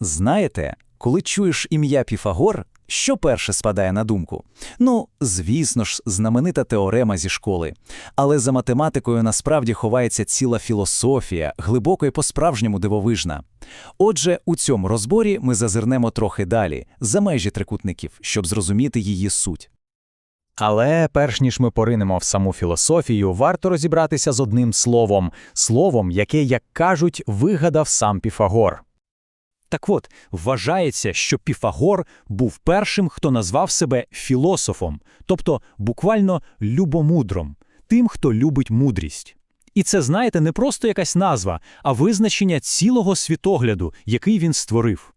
Знаєте, коли чуєш ім'я Піфагор, що перше спадає на думку? Ну, звісно ж, знаменита теорема зі школи. Але за математикою насправді ховається ціла філософія, глибоко і по-справжньому дивовижна. Отже, у цьому розборі ми зазирнемо трохи далі, за межі трикутників, щоб зрозуміти її суть. Але перш ніж ми поринемо в саму філософію, варто розібратися з одним словом, словом, яке, як кажуть, вигадав сам Піфагор. Так от, вважається, що Піфагор був першим, хто назвав себе філософом, тобто буквально любомудром, тим, хто любить мудрість. І це, знаєте, не просто якась назва, а визначення цілого світогляду, який він створив.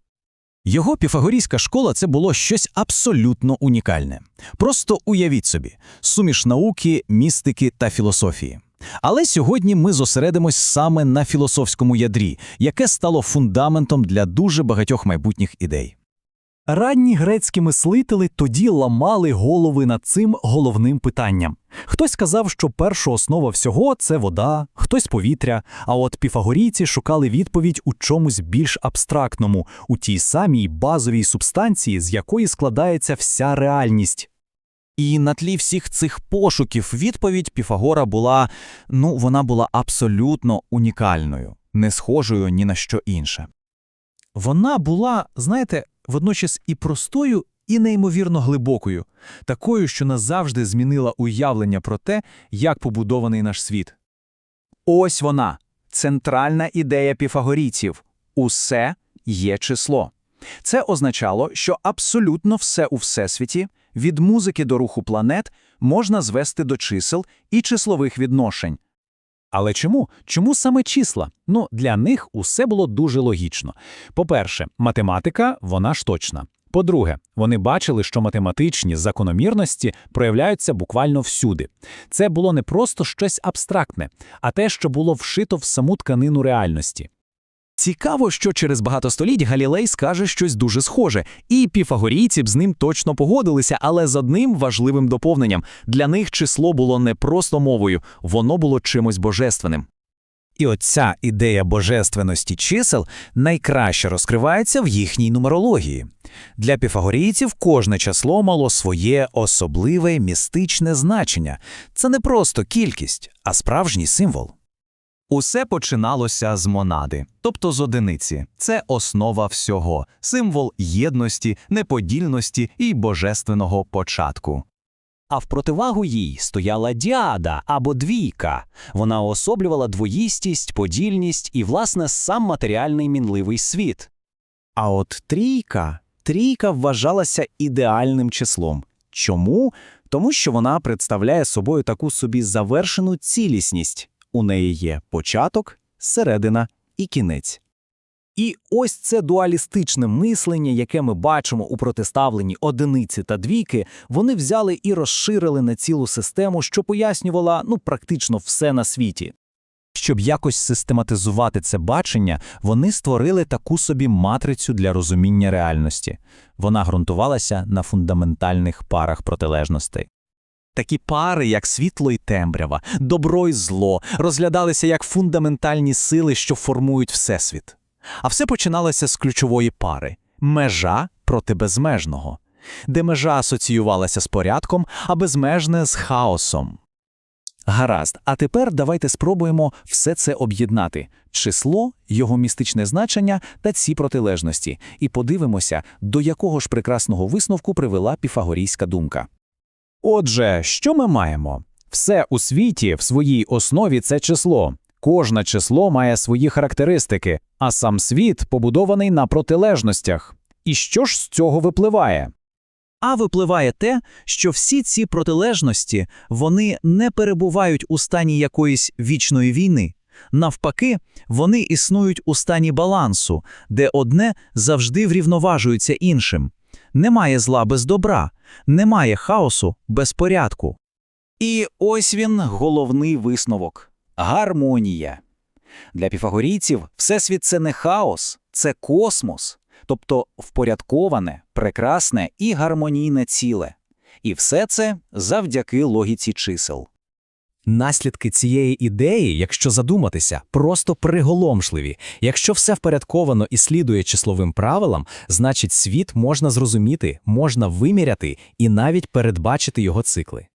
Його піфагорійська школа це було щось абсолютно унікальне. Просто уявіть собі суміш науки, містики та філософії. Але сьогодні ми зосередимось саме на філософському ядрі, яке стало фундаментом для дуже багатьох майбутніх ідей. Ранні грецькі мислителі тоді ламали голови над цим головним питанням. Хтось казав, що перша основа всього це вода, хтось повітря, а от піфагорійці шукали відповідь у чомусь більш абстрактному, у тій самій базовій субстанції, з якої складається вся реальність. І на тлі всіх цих пошуків відповідь Піфагора була ну, вона була абсолютно унікальною, не схожою ні на що інше. Вона була, знаєте, водночас і простою, і неймовірно глибокою, такою, що назавжди змінила уявлення про те, як побудований наш світ. Ось вона, центральна ідея піфагорійців – усе є число. Це означало, що абсолютно все у всесвіті, від музики до руху планет, можна звести до чисел і числових відношень. Але чому? Чому саме числа? Ну, для них усе було дуже логічно. По-перше, математика, вона ж точна. По-друге, вони бачили, що математичні закономірності проявляються буквально всюди. Це було не просто щось абстрактне, а те, що було вшито в саму тканину реальності. Цікаво, що через багато століть Галілей скаже щось дуже схоже, і піфагорійці б з ним точно погодилися, але з одним важливим доповненням для них число було не просто мовою, воно було чимось божественним. І оця ідея божественності чисел найкраще розкривається в їхній нумерології. Для піфагорійців кожне число мало своє особливе містичне значення. Це не просто кількість, а справжній символ. Усе починалося з монади, тобто з одиниці. Це основа всього, символ єдності, неподільності і божественного початку. А в противагу їй стояла діада або двійка. Вона уособлювала двоїстість, подільність і, власне, сам матеріальний мінливий світ. А от трійка, трійка вважалася ідеальним числом. Чому? Тому що вона представляє собою таку собі завершену цілісність. У неї є початок, середина і кінець. І ось це дуалістичне мислення, яке ми бачимо у протиставленні одиниці та двійки, вони взяли і розширили на цілу систему, що пояснювала ну практично все на світі. Щоб якось систематизувати це бачення, вони створили таку собі матрицю для розуміння реальності. Вона ґрунтувалася на фундаментальних парах протилежностей. Такі пари, як світло і темрява, добро і зло, розглядалися як фундаментальні сили, що формують Всесвіт. А все починалося з ключової пари межа проти безмежного, де межа асоціювалася з порядком, а безмежне з хаосом. Гаразд, а тепер давайте спробуємо все це об'єднати число, його містичне значення та ці протилежності, і подивимося, до якого ж прекрасного висновку привела піфагорійська думка. Отже, що ми маємо? Все у світі в своїй основі це число. Кожне число має свої характеристики, а сам світ побудований на протилежностях. І що ж з цього випливає? А випливає те, що всі ці протилежності вони не перебувають у стані якоїсь вічної війни. Навпаки, вони існують у стані балансу, де одне завжди врівноважується іншим. Немає зла без добра, немає хаосу без порядку. І ось він головний висновок гармонія. Для піфагорійців всесвіт це не хаос, це космос, тобто впорядковане, прекрасне і гармонійне ціле. І все це завдяки логіці чисел. Наслідки цієї ідеї, якщо задуматися, просто приголомшливі. Якщо все впорядковано і слідує числовим правилам, значить світ можна зрозуміти, можна виміряти і навіть передбачити його цикли.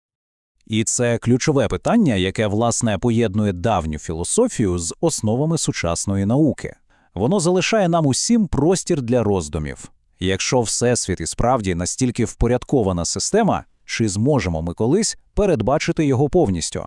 І це ключове питання, яке, власне, поєднує давню філософію з основами сучасної науки. Воно залишає нам усім простір для роздумів. Якщо Всесвіт і справді настільки впорядкована система, чи зможемо ми колись передбачити його повністю?